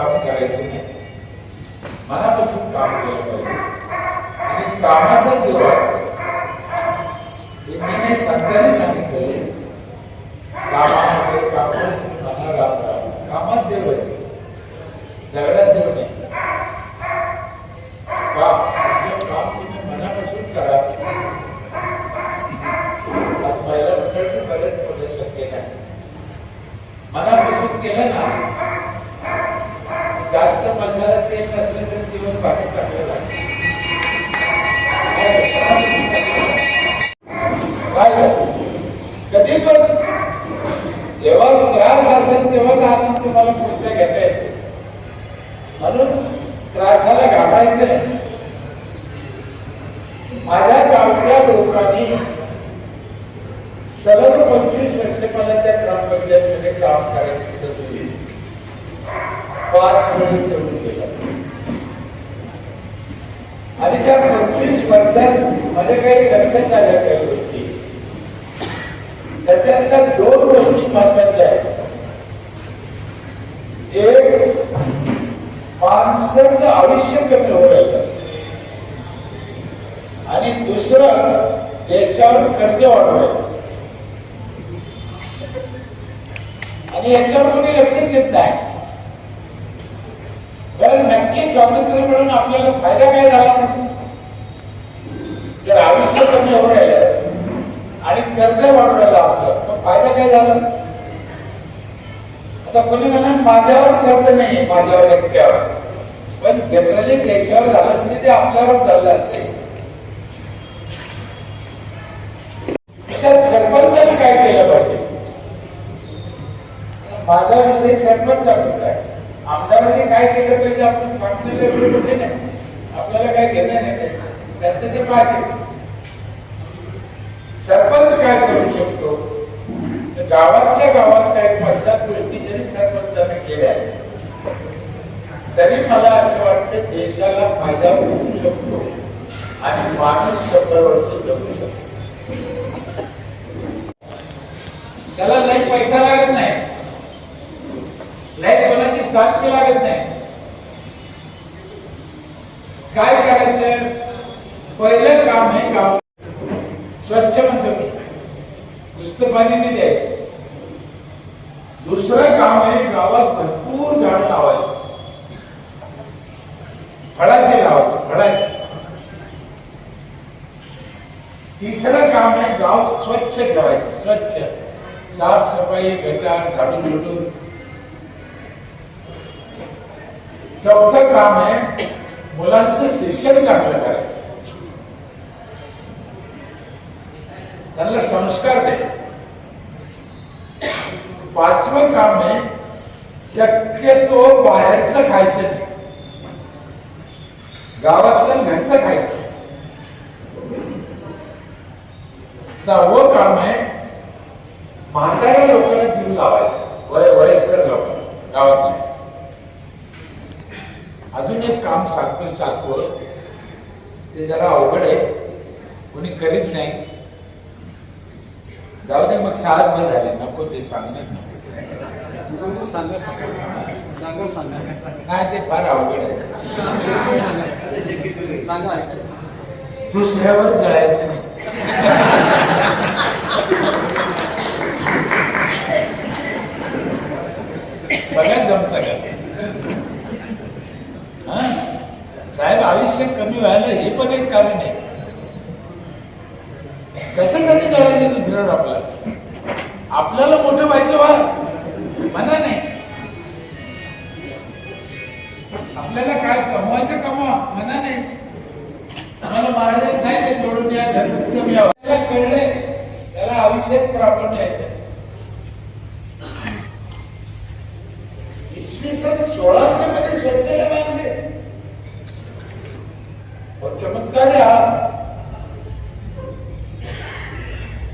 काम करायचं नाही. मनापासून काम केलं पाहिजे. आणि कामाचा जेव्हा सांगताना नाही संतांनी सांगितलेले कामामध्ये आनंद तुम्हाला पुढच्या घेता. येतो म्हणून त्रासाला घालायचं माझ्या गावच्या लोकांनी सलग पंचवीस वर्ष मला त्या ग्रामपंचायतीमध्ये काम करायची संधी पाच वेळी करून गेला आणि त्या पंचवीस वर्षात माझ्या काही लक्षात आल्या काही गोष्टी. त्याच्यातल्या दोन गोष्टी महत्त्वाच्या आहेत. एक माणसाचं आयुष्य कमी होऊ राहिलं आणि दुसरं देशावर कर्ज वाढू आणि याच्यावर कोणी लक्ष देत नाही. कारण नक्की स्वातंत्र्य मिळून आपल्याला फायदा काय झाला? जर आयुष्य कमी होऊ राहिलं आणि कर्ज वाढू राहिलं आपलं तर फायदा काय झाला? आता कोणी म्हणा माझ्यावर कर्ज नाही माझ्यावर एकट्यावर. पण जनरली देशावर झालं म्हणजे ते आपल्यावर चाललं असेल. त्याच्यात सरपंचाने काय केलं पाहिजे? माझा विषय सरपंच आहे आमदारांनी काय केलं पाहिजे? आपण सांगितलं कुठे नाही. आपल्याला काय घेणं नाही ते त्यांचं ते पाहिजे सरपंच काय करू शकतो? गावातल्या गावात काय पाच सात गोष्टी जरी सरपंचाने केल्या तरी मला असं वाटतं देशाला फायदा होऊ शकतो आणि माणूस शंभर वर्ष जगू शकतो. त्याला लई पैसा लागत नाही. लई कोणाची साथ लागत नाही. काय करायचं? पहिलं काम आहे गाव. स्वच्छ म्हणतो मी. नुसतं पाणी नाही द्यायचं. दुसरं काम आहे गावात भरपूर झाड लावायचं लावायचे फळाचे तिसरं काम आहे गाव स्वच्छ ठेवायचं स्वच्छ। साफ सफाई गटार झाडून झुडून चौथं काम आहे मुलांचं शिक्षण चांगलं करायचं। त्यांना संस्कार द्यायचे। पाचवं काम आहे शक्यतो बाहेरचं खायचं नाही। गावातलं घरचं खायचं. सहावं काम आहे म्हाताऱ्या लोकांना जीव लावायचा. वय वयस्कर लोक गावातले. अजून एक काम सांगतो सांगतो ते जरा अवघड आहे. कोणी करीत नाही. जाऊ दे मग सहा बस झाले. नको ते सांगणार नाही. सांगा. सांगा सांगा. नाही ते फार अवघड आहे. सांगा दुसऱ्यावर जळायचं नाही. सगळ्यात जमत का? साहेब आयुष्य कमी व्हायला हे पण एक कारण आहे. कशासाठी जळायचं दुसऱ्यावर आपल्याला? आपल्याला मोठं व्हायचं व्हा. म्हणा नाही. आपल्याला काय कमवायचं कमवा. म्हणा नाही. मला महाराजांनी सांगितलं जोडून द्या धर्म कमी व्हावं. कळले त्याला अभिषेक प्राप्त यायचं इसवी सन सोळाशे मध्ये स्वच्छता बांधले. चमत्कार हा.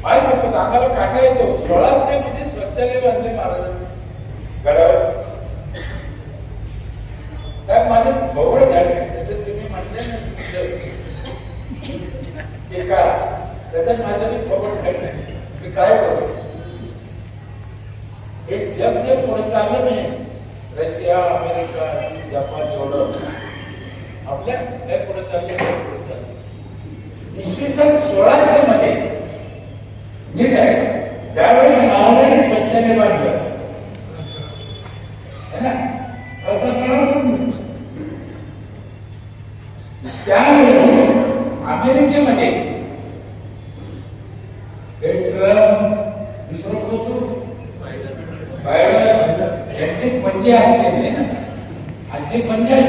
काय सांगतो अंगाला काटा येतो. सोळाशे मध्ये स्वच्छालय बांधले महाराजांनी. गडावर. तर माझे भोवळ झाले आहे. त्याचं तुम्ही म्हटले ना ते काय? त्याच्यात माझं मी खबर नाही मी काय करू? हे जग जे पुढे चाललं नाही रशिया अमेरिका जपान एवढं आपल्या काय पुढे चाललं लय पुढे चाललं. इसवी सन सोळाशे मध्ये नीट आहे त्यावेळी नावाने स्वच्छने बांधलं है त्यावेळेस अमेरिकेमध्ये हे ट्रम्प दुसरं कोण होतं? बायडन यांचे असते ना? आजचे पंजे असतील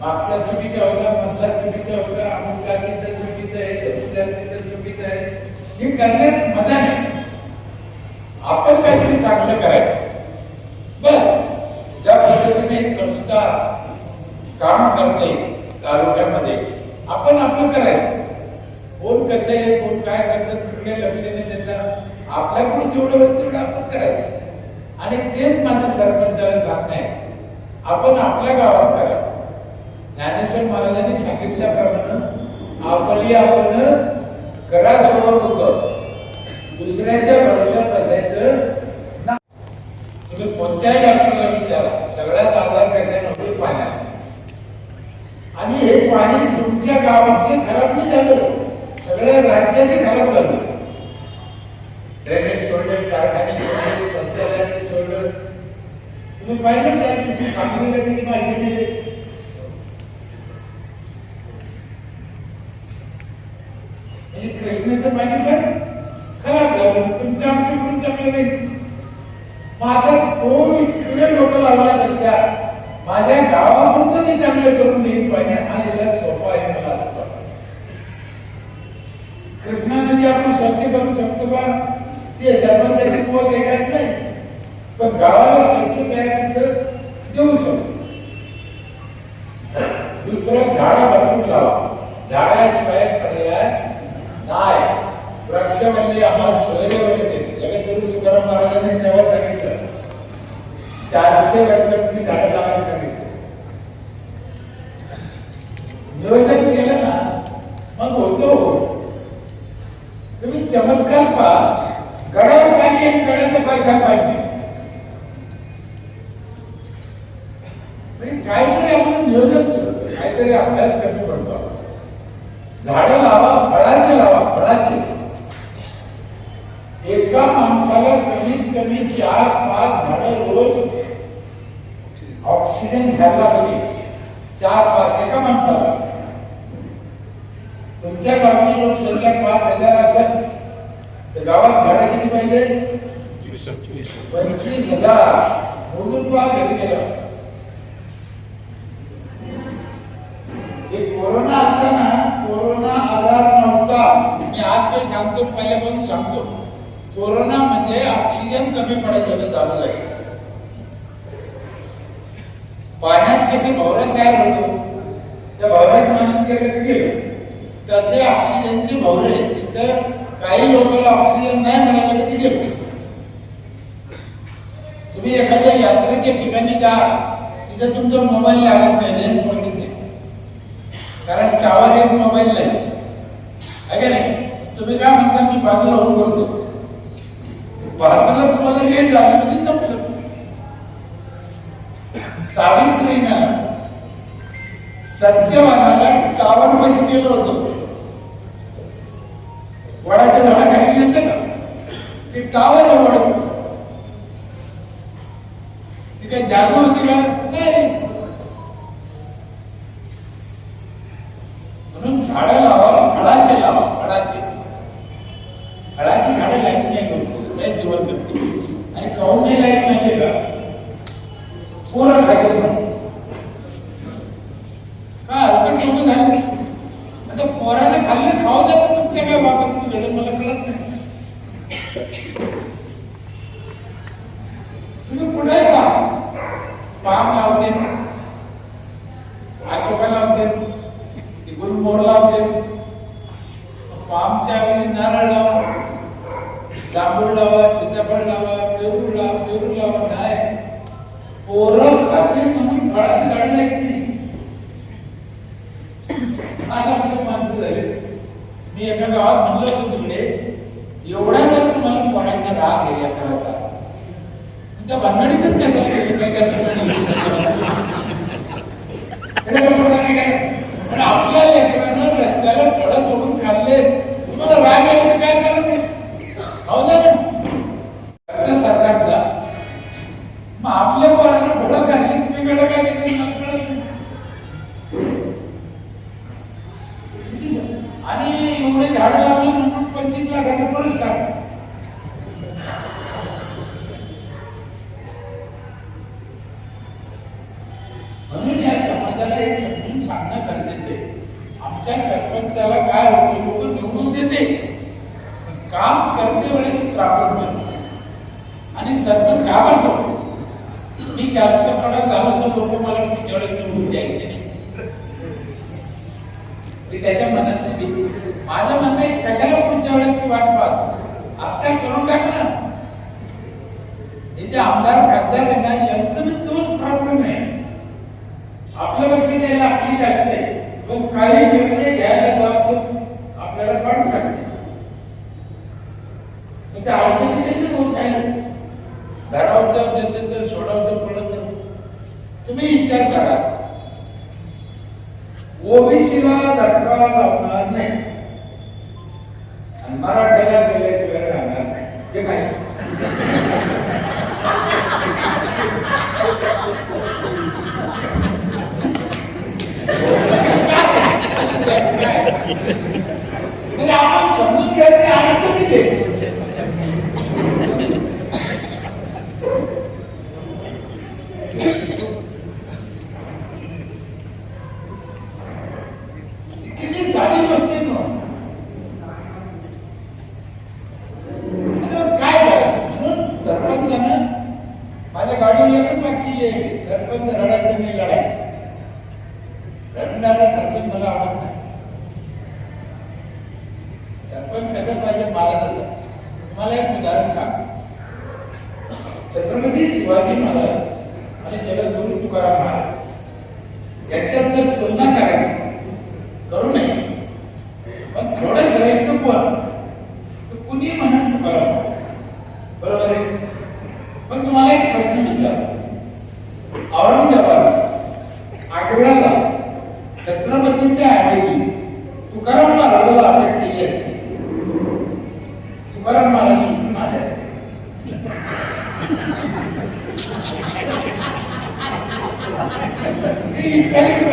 मागचा चुकीचा होता मधला चुकीचा होता अमुक जातीचा चुकीचा आहे तमुक जातीचा चुकीचा आहे. हे करण्यात मजा नाही. आपण काहीतरी चांगलं करायचं. बस ज्या पद्धतीने संस्था काम करते तालुक्यामध्ये आपण आपलं करायचं. कोण कसं आहे कोण काय करतं तिकडे लक्ष नाही देता आपल्याकडून जेवढं होईल तेवढं आपण करायचं. आणि तेच माझं सरपंचाला सांगणं आहे. आपण आपल्या गावात करा. ज्ञानेश्वर महाराजांनी सांगितल्याप्रमाणे आपली आपण करा सोडवत होतं दुसऱ्याच्या भरोशात बसायचं ना. तुम्ही कोणत्याही डॉक्टरला विचारा. सगळ्यात आधार कशाने होते म्हणजे पाण्यात आणि हे पाणी तुमच्या गावाचे खराब नाही झालं. सगळ्या राज्याचे खराब झालं. ड्रेनेज सोडले कारखाने सोडले शौचालयाचे सोडलं. तुम्ही पाहिलं त्या दिवशी सांगितलं किती मासे गेले माहिती पण खराब झालं तुमच्या आमच्याकडून चांगलं नाही आता तो इकडे लोक लावण्यापेक्षा माझ्या गावाकडून जर मी चांगलं करून देईन पाणी हा याला सोपा आहे मला असं वाटतं. कृष्णा नदी आपण स्वच्छ करू शकतो का ते सरपंचाची कुवत आहे काय नाही पण गावाला स्वच्छ तयार सुद्धा देऊ शकतो दुसरं झाड भरपूर लावा झाडाशिवाय पर्याय नाही वृक्षवल्ली आम्हाला सोयरेवरच येते जगद्गुरु तुकाराम महाराजांनी तेव्हा सांगितलं चारशे वर्ष तुम्ही झाडं लावायला सांगितलं नियोजन केलं ना मग होतो. तुम्ही चमत्कार पहा. गडावर पाणी आणि पाहिजे पायथ्यात कमी पडत होतं चालू जाईल पाण्यात कसे भवरे तयार होतो त्या भवरात माणूस गेलं. तसे ऑक्सिजनचे भवरे तिथं काही लोकांना ऑक्सिजन नाही मिळालं ते गेलो तुम्ही एखाद्या यात्रेच्या ठिकाणी जा तिथं तुमचा मोबाईल लागत नाही रेंज पकडत नाही. कारण टावर एक मोबाईल नाही. आहे का नाही? तुम्ही काय म्हणता मी बाजूला होऊन बोलतो. वाचलं तुम्हाला हे झाली म्हणजे संपलं. सावित्रीनं सत्यवानाला कावर पशी केलं होतं. वडाच्या झाडाखाली नेते ना ते कावर वड ती काय जादू होती का? नाही. म्हणून झाडाला Ahorita es que se que वाट पाहतो. करून टाक ना. हे जे आमदार खासदार आहे ना यांचं तोच प्रॉब्लेम आहे. द्यायला आपली काही निर्णय घ्यायला जातो आपल्याला पण तर सोडावतं पडत तुम्ही विचार करा. ओबीसीला धक्का लावणार म्हणजे आपण समजून घ्यायला ते अडचणी देतो Thank you.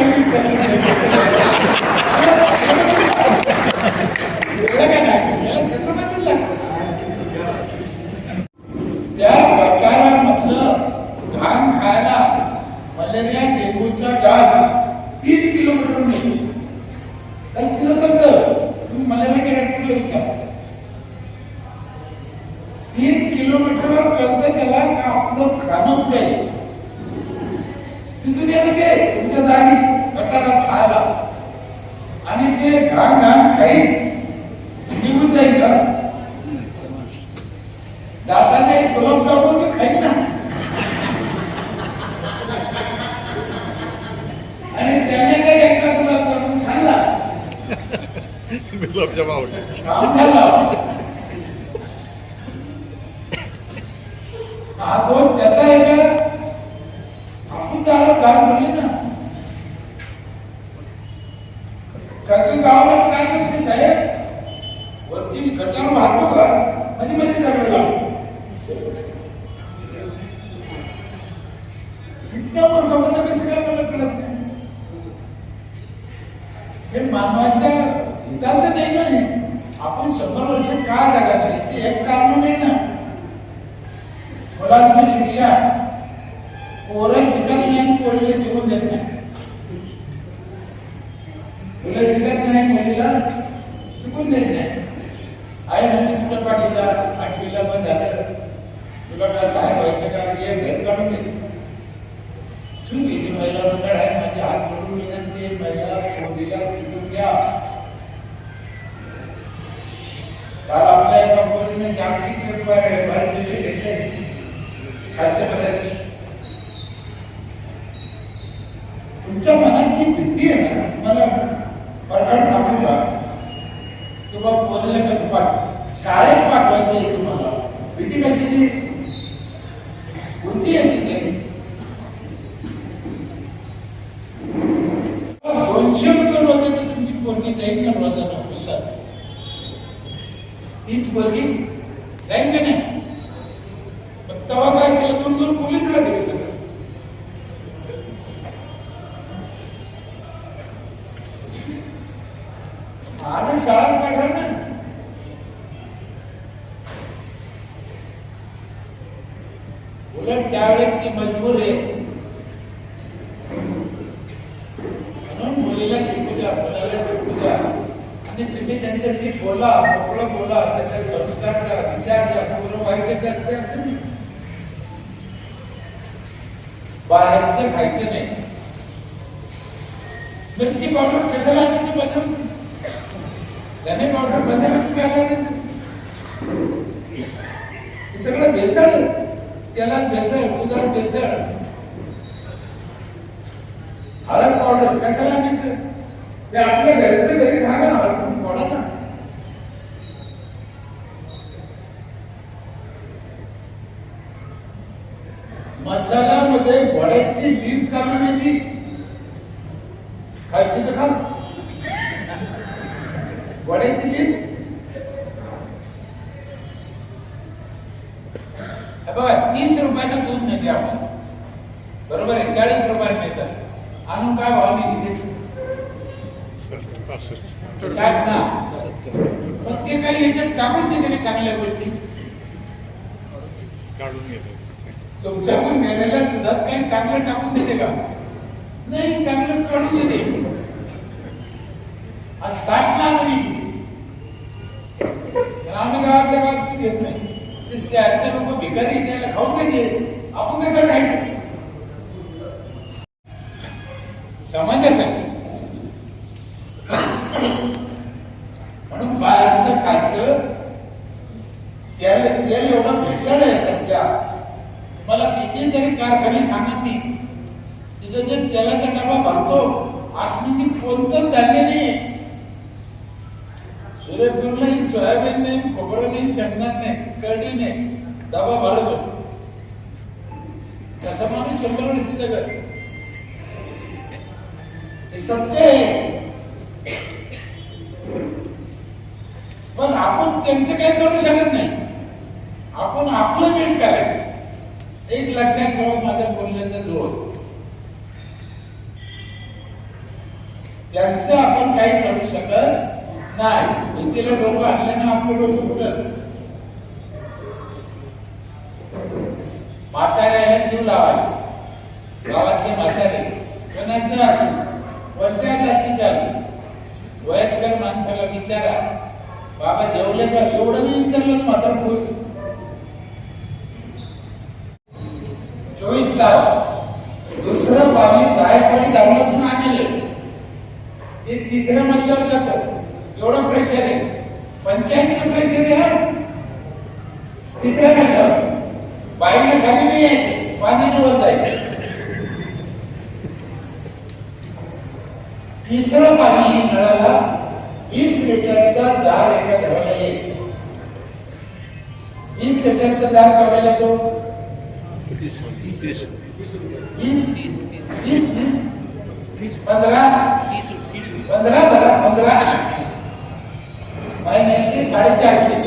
observar hoje. não. तुला काय सहाय्य व्हायचं का ये घर काढून घे चूक येते महिला मंडळ आहे माझे हात जोडून विनंती आहे महिला पोरीला शिकून घ्या काल आपल्या एका पोरीने जागतिक भारत देश घेतले हास्य पदार्थ तुमच्या मनात जी भीती आहे ना मला परकाट सांगू का की बा पोरीला कसं पाठव शाळेत पाठवायचं आहे तुम्हाला भीती कशाची कोणती आहे तिथे दोनशे रुपये रोजाने तुमची पोरगी जाईल ना रोजानं ऑफिसात तीच पोरगी जाईल का नाही पण तेव्हा काय केलं दोन दोन पोलीस राहते सगळं आज शाळेत पाठवा ना. उलट त्यावेळेस ती मजबूर आहे. म्हणून मुलीला शिकू द्या मुलाला शिकू द्या. आणि तुम्ही त्यांच्याशी बोला मोकळं बोला त्यांचे संस्कार द्या विचार द्या पूर्ण वाईट असते असं बाहेरचं खायचं नाही. मिरची पावडर कशाला आणायची बाजारात धने पावडर बाजारात काय हे सगळं भेसळ त्याला भेसळ दुधात भेसळ. हळद पावडर कशाला आणायचं? ते आपल्या घरचं घरी खाणं ना हळद फोडा ना मसाल्यामध्ये वड्याची लीद काढून येते खायची तर खा वड्याची हे बघा तीस रुपयानं दूध नेते आपण. बरोबर आहे चाळीस रुपयाने नेतात आणून काय भावाने किती साठ ना पण ते काही याच्यात टाकून देते का चांगल्या गोष्टी. काढून घेतो. तुमच्याकडून नेलेल्या दुधात काही चांगलं टाकून देते का? नाही चांगलं काढून देते. आज साठ ला मी किती पण आम्ही गावातल्या नाही. ते शहरचे लोक भिकारी त्याला खाऊन नाही देत. आपण कसं खायचं? समाजासाठी. म्हणून बाहेरचं खायचं त्याला तेल एवढं भेसळ आहे सध्या. मला कितीतरी कारखाने सांगत नाही तिथं जे तेलाचा डबा भरतो आज मी ती कोणतंच धान्य नाही सूर्यफूल नाही सोयाबीन नाही खोबरं नाही चंदन नाही करडी नाही. डबा भरतो कसा माणूस शंभर वर्ष जगत हे सत्य आहे. पण आपण त्यांचं काही करू शकत नाही. आपण आपलं मीठ करायचं एक लक्षात ठेवा माझ्या बोलण्याचं जोर. त्यांचं आपण काही करू शकत काय? भिंतीला डोकं असल्याने आपलं डोकं कुठं म्हाताऱ्याला जीव लावायचा. गावातले म्हातारे कोणाचं असू कोणत्या जातीचे असू वयस्कर माणसाला विचारा. बाबा जेवले का? एवढं मी विचारलं म्हातारा खुश महिन्याचे साडेचारशे महिन्याचे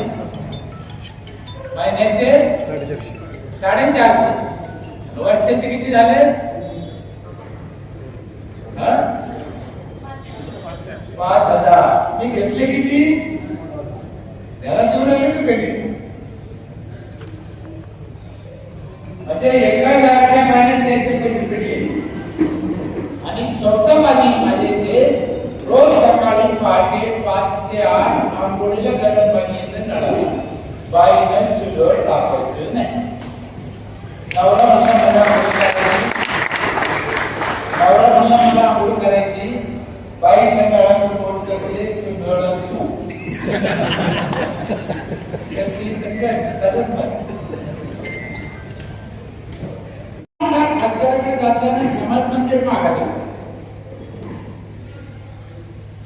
जाताना समाज मंदिर मागायला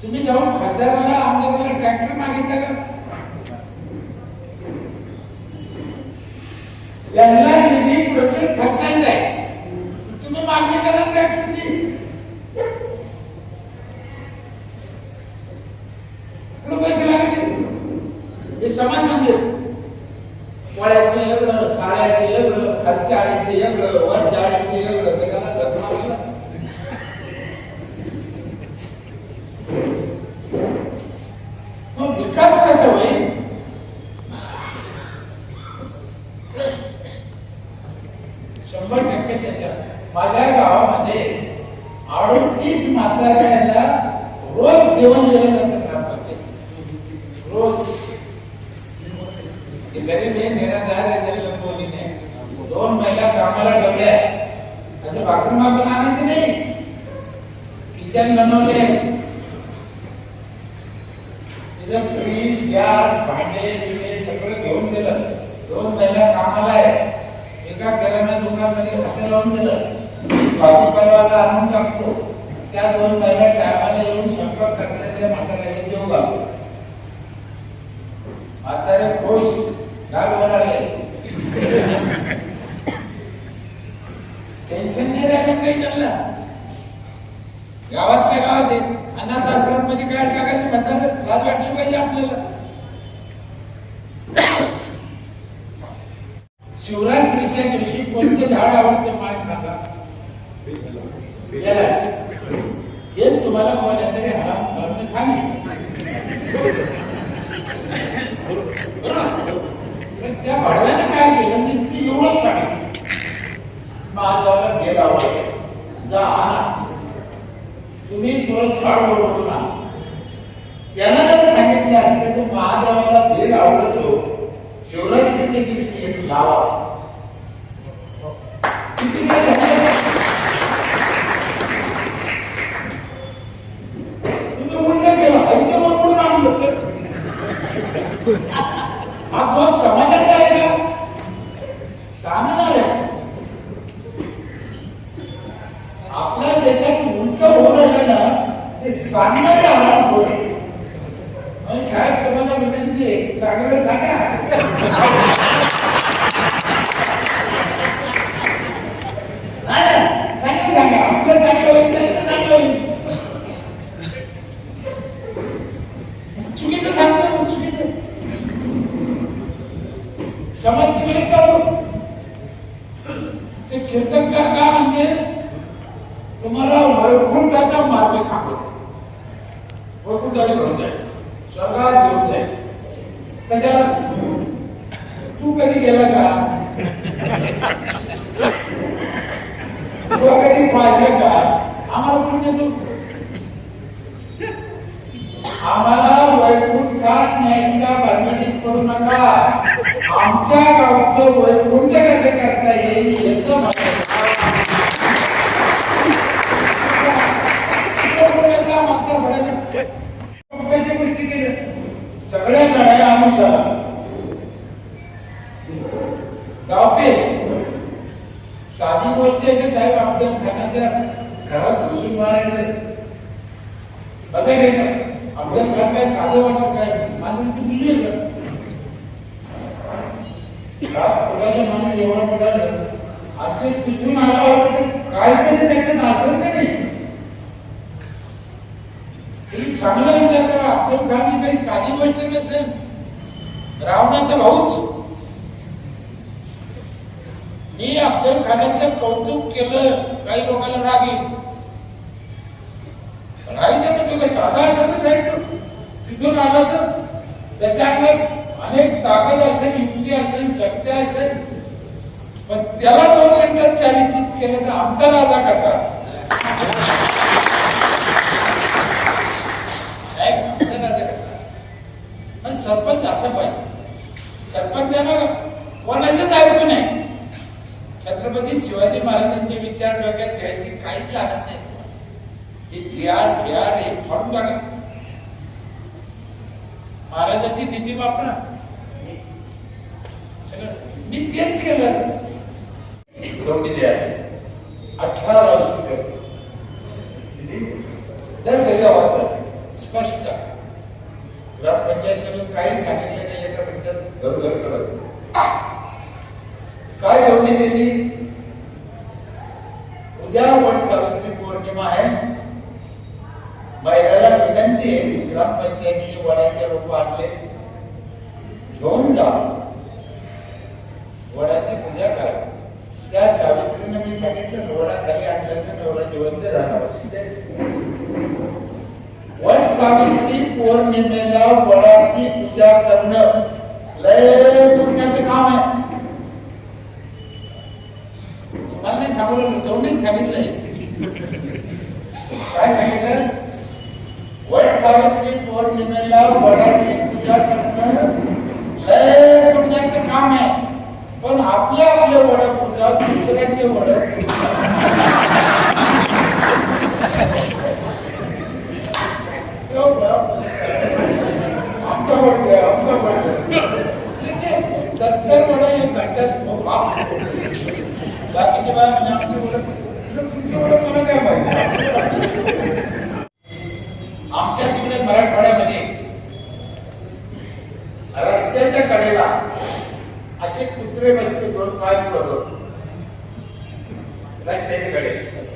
तुम्ही जाऊन खासदाराला आमदाराला ट्रॅक्टर मागितला का यांना निधी कुठेतरी खर्चायचा आहे तुम्ही मागणी करा ट्रॅक्टरची कुठं पैसे लागतील हे समाज मंदिर वळ्याचं एवढं साड्याचं एवढं खालच्या आळीचं एवढं वरच्या आळीचं एवढं त्याला जग मारलं मग विकास कसा होईल शंभर टक्के त्याच्यात माझ्या गावामध्ये अडतीस म्हाताऱ्याला रोज जेवण दिलं जातं ग्रामपंचायत रोज ते गरीब निराधार आहे तरी लंबोलीने दोन महिला कामाला ठेवल्या असं भाकरी मागून आणायचं नाही किचन बनवले तिथं फ्रीज गॅस भांडे बिंडे सगळं घेऊन दिलं दोन महिला कामाला आहे एका किराणा दुकानामध्ये खाते लावून दिलं भाजीपालवाला आणून टाकतो त्या दोन महिला टायमाला येऊन स्वयंपाक करतात त्या म्हाताऱ्याला जेव घालतो म्हातारे खुश गालवर आले टेन्शन नाही राहिलं काही त्यांना गावातल्या गावात आहे अनाथ आश्रममध्ये काय टाकायचं म्हणतात लाज वाटली पाहिजे आपल्याला शिवरात्रीच्या दिवशी कोणते झाड आवडते मला सांगा याला. हे तुम्हाला कोणत्या तरी हराम सांगितलं बरोबर? पण त्या भडव्याने काय केलं? मी ती एवढंच सांगितलं. महादेवाला गेला जा आणा. तुम्ही परत झाड बरोबर ना त्यानं जर सांगितले असते तो महादेवाला भेद आवडतो. शिवरात्रीचे दिवशी एक लावा. तुम्ही उलट केलं. ऐकलं बरोबर आणलं हा दोष समाजाचा आहे का सांगणारच आपल्या देशात उलट होऊ राहिलं ना ते सांगणारे आव्हान होते साहेब तुम्हाला विनंती आहे चांगलं सांगा नाही, चांगलं सांगा आपलं चांगलं होईल त्यांचं चांगलं होईल चुकीचं सांगतो मग चुकीचं समज तिकडे चालू ते कीर्तनकार काय म्हणते तुम्हाला वैकुंठाचा मार्ग सांगत वैकुंठाला घेऊन जायचं स्वर्गात घेऊन जायचं कशाला तू कधी गेला का तू कधी पाहिलं का आम्हाला पुण्याचं आम्हाला वैकुंठात न्यायच्या भानगडीत पडू नका आमच्या गावचं वैकुंठ कसं करता येईल याचं मला वैकुंठाचा मागचा भडायला कुठल्या गोष्टी केल्या सगळ्या लढाया अनुसार गावपेच साधी गोष्ट आहे की साहेब अफजल खानाच्या घरात घुसून मारायचं बघा काय का अफजल खान काय साधं वाटत काय मांजरीची बुल्ली आहे का सात फुलाचं माणूस एवढा मोठा झाला. आज ते तिथून आला होता तर काहीतरी त्याच्यात असेल का नाही तुम्ही चांगला विचार करा अफजल खान ही काही साधी गोष्ट नसेल रावणाचा भाऊच मी अफजल खानाचं कौतुक केलं काही लोकांना राग येईल राहायचं तर तुला साधा असतच आहे तो. तिथून आला तर त्याच्या अंगात अनेक ताकद असेल युक्ती असेल शक्ती असेल पण त्याला दोन मिनिटात चारित्रित केलं तर आमचा राजा कसा आमचा राजा कसा पण सरपंच असं पाहिजे. सरपंचानं कोणाचंच ऐकू नये छत्रपती शिवाजी महाराजांचे विचार डोक्यात घ्यायची काहीच लागत नाही. हे थियार हे फाडून टाका महाराजाची नीती वापरा. सगळं. मी तेच केलं. दोन्ही द्या अठरा वर्ष किती जर गेलं होतं स्पष्ट ग्रामपंचायतकडून काही सांगितलं नाही एका मिनिटात घरोघर कळत काय जोडणी दिली उद्या वट सावित्री पौर्णिमा आहे महिलाला विनंती आहे ग्रामपंचायतीने वडाचे रोप आणले घेऊन जा वडाची पूजा करा त्या सावित्रीने मी सांगितलं वडा खाली आणल्यानं नवरा जिवंत राहणार वट सावित्री पौर्णिमेला वडाची पूजा करणं लय पुण्याचं काम आहे मला नाही सांगलं तोंडीत सांगितलंय काय सांगितलं वट सावित्री पौर्णिमेला वडाची पूजा करणं लय पुण्याचं काम आहे पण आपल्या आपल्या वड पूजा दुसऱ्याचे वड आमचा वड आहे, आमचा वड आहे. सत्तर बाकीचे बाय म्हणजे मला काय माहिती आमच्या तिकडे मराठवाड्यामध्ये रस्त्याच्या कडेला असे कुत्रे बसते दोन पाय पुढं करून रस्त्याच्या कडे असे.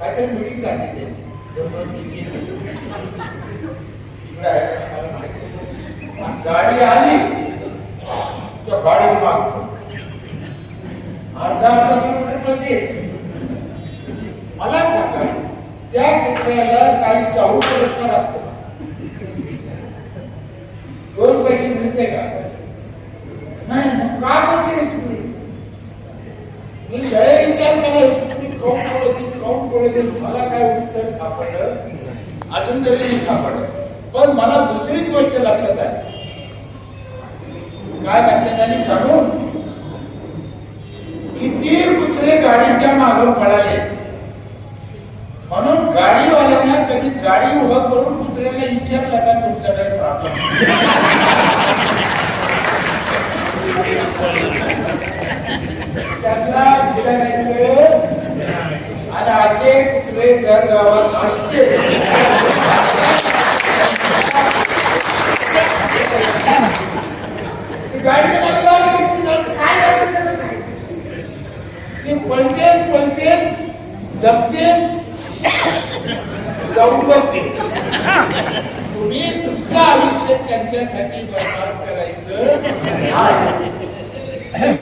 काहीतरी मिटिंग चालली त्यांची दोन दोन तीन तीन meeting. इकडे आहे का? मला माहिती नाही. आणि गाडी आली त्या गाडीची माग अर्धा अर्धा किलोमीटरमध्ये मला सांगा त्या कुत्र्याला काही शाहू पुरस्कार असतो का? दोन पैसे मिळते का नाही मग का म्हणते तुम्ही मी लय विचार केला तुम्ही काऊन बोलत काऊन बोलत मला काय उत्तर सापडलं अजून तरी मी सापडलं. पण मला दुसरीच गोष्ट लक्षात आली. काय लक्षात आली सांगू? किती कुत्रे गाडीच्या मागे पळाले. म्हणून गाडीवाल्यांना कधी गाडी उभं करून कुत्र्याला विचारलं का तुमचा काही प्रॉब्लेम त्यांना विचारायचं आणि असे कुत्रे त्या गावात असते. ती पळते पळते जाऊन बसते. तुम्ही तुमचं आयुष्य त्यांच्यासाठी बर्बाद करायचं.